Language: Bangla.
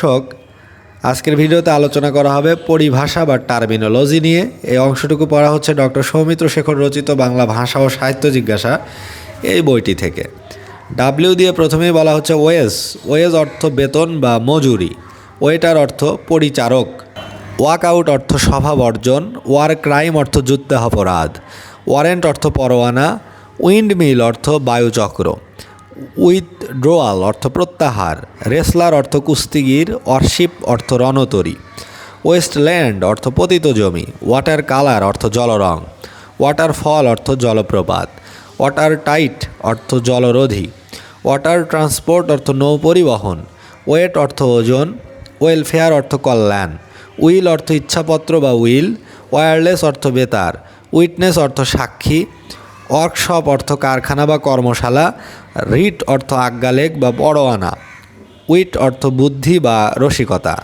দর্শক, আজকের ভিডিওতে আলোচনা করা হবে পরিভাষা বা টার্মিনোলজি নিয়ে। এই অংশটুকু পড়া হচ্ছে ডক্টর সৌমিত্র শেখর রচিত বাংলা ভাষা ও সাহিত্য জিজ্ঞাসা এই বইটি থেকে। ডাব্লিউ দিয়ে প্রথমেই বলা হচ্ছে ওয়েজ। ওয়েজ অর্থ বেতন বা মজুরি। ওয়েটার অর্থ পরিচারক। ওয়াক আউট অর্থ সভা বর্জন ওয়ার ক্রাইম অর্থ যুদ্ধ অপরাধ। ওয়ারেন্ট অর্থ পরোয়ানা। উইন্ড মিল অর্থ বায়ুচক্র। উইথড্রোয়াল অর্থ প্রত্যাহার, রেসলার অর্থ কুস্তিগির অর্শিপ অর্থ রণতরী, ওয়েস্টল্যান্ড অর্থ পতিত জমি, ওয়াটার কালার অর্থ জলরং, ওয়াটারফল অর্থ জলপ্রপাত, ওয়াটার টাইট অর্থ জলরোধী, ওয়াটার ট্রান্সপোর্ট অর্থ নৌ পরিবহন ওয়েট অর্থ ওজন, ওয়েলফেয়ার অর্থ কল্যাণ, উইল অর্থ ইচ্ছাপত্র বা উইল ওয়্যারলেস অর্থ বেতার, উইটনেস অর্থ সাক্ষী ওয়ার্কশপ, অর্থ কারখানা বা কর্মশালা, রিট অর্থ আজ্ঞালেখ বা পরোয়ানা, উইট অর্থ বুদ্ধি বা রসিকতা।